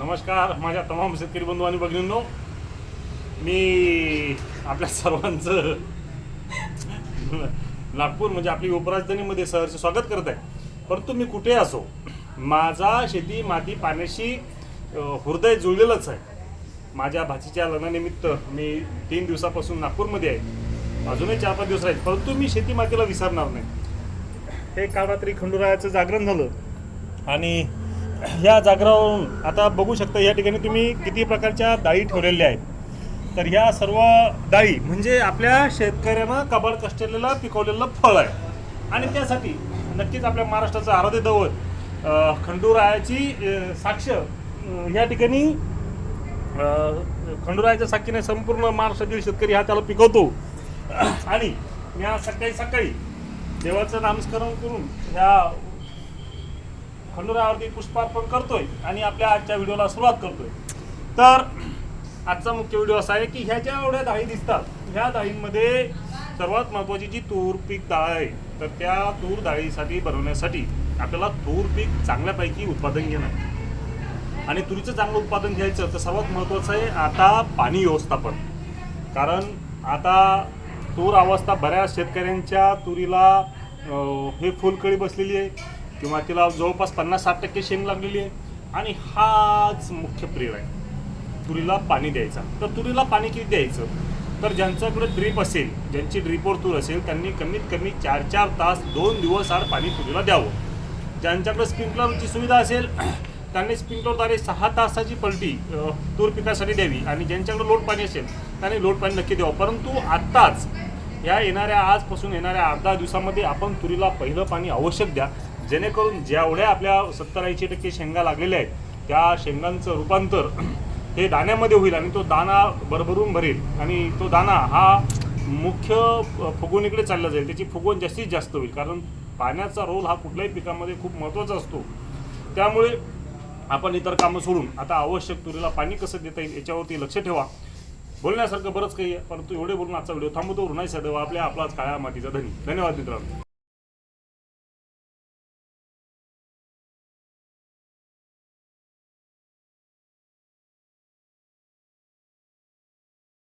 नमस्कार माझ्या तमाम शेतकरी बंधू आणि भगिनींनो. मी आपल्या सर्वांचं नागपूर म्हणजे आपली उपराजधानीमध्ये सहर्ष स्वागत करत आहे. परंतु मी कुठे असो माझा शेती माती पाण्याशी हृदय जुळलेलंच आहे. माझ्या भाचीच्या लग्नानिमित्त मी तीन दिवसापासून नागपूरमध्ये आहे. अजूनही चार पाच दिवस राहील परंतु मी शेती मातीला विसरणार नाही. हे काल रात्री खंडुरायाचं जागरण झालं. आणि ह्या जागरावरून आता बघू शकता या ठिकाणी तुम्ही किती प्रकारच्या डाळी ठेवलेल्या आहेत. तर ह्या सर्व डाळी म्हणजे आपल्या शेतकऱ्यांना कबाड कष्टलेलं पिकवलेलं फळ आहे. आणि त्यासाठी नक्कीच आपल्या महाराष्ट्राचं आराध्य दैवत खंडूरायाची साक्ष या ठिकाणी खंडूरायाच्या साक्षीने संपूर्ण महाराष्ट्रातील शेतकरी हा त्याला पिकवतो. आणि या सकाळी सकाळी देवाचं नामस्मरण करून ह्या खंडुरावरती पुष्पार्पण करतोय आणि आपल्या आजच्या व्हिडिओला सुरुवात करतोय. तर आजचा मुख्य व्हिडिओ असा आहे की ह्या ज्या एवढ्या डाळी दिसतात ह्या डाळींमध्ये सर्वात महत्त्वाची जी तूर पीक डाळ आहे तर त्या तूर डाळीसाठी बनवण्यासाठी आपल्याला तूर पीक चांगल्यापैकी उत्पादन घेणं. आणि तुरीचं चांगलं उत्पादन घ्यायचं तर सर्वात महत्त्वाचं आहे आता पाणी व्यवस्थापन. कारण आता तूर अवस्था बऱ्याच शेतकऱ्यांच्या तुरीला हे फुलकळी बसलेली आहे. किंवा तिला जवळपास पन्नास साठ टक्के शेंग लागलेली आहे. आणि हाच मुख्य प्रेर आहे. तुरीला पाणी द्यायचा. तर तुरीला पाणी किती द्यायचं? तर ज्यांच्याकडे ड्रीप असेल ज्यांची ड्रीपवर तूर असेल त्यांनी कमीत कमी चार चार तास दोन दिवस आड पाणी तुरीला द्यावं. ज्यांच्याकडे स्प्रिंकलरची सुविधा असेल त्यांनी स्प्रिंकलरद्वारे सहा तासाची पलटी तूर पिकासाठी द्यावी. आणि ज्यांच्याकडे लोट पाणी असेल त्यांनी लोट पाणी नक्की द्यावं. परंतु आत्ताच या येणाऱ्या आजपासून येणाऱ्या अर्धा दिवसामध्ये आपण तुरीला पहिलं पाणी आवश्यक द्या. जेणेकरून जेवढ्या आपल्या सत्तर ऐंशी टक्के शेंगा लागलेल्या आहेत त्या शेंगांचं रूपांतर हे दाण्यामध्ये होईल आणि तो दाणा भरभरून भरेल. आणि तो दाणा हा मुख्य फुगून फुगवणीकडे चालला जाईल. त्याची फुगवण जास्तीत जास्त होईल. कारण पाण्याचा रोल हा कुठल्याही पिकामध्ये खूप महत्त्वाचा असतो. त्यामुळे आपण इतर कामं सोडून आता आवश्यक तुरीला पाणी कसं देता येईल याच्यावरती लक्ष ठेवा. बोलण्यासारखं बरंच काही आहे परंतु एवढे बोलून आजचा व्हिडिओ थांबवतो. नाही सदैव आपल्या आपलाच काळ्या मातीचा धनी. धन्यवाद मित्रांनो.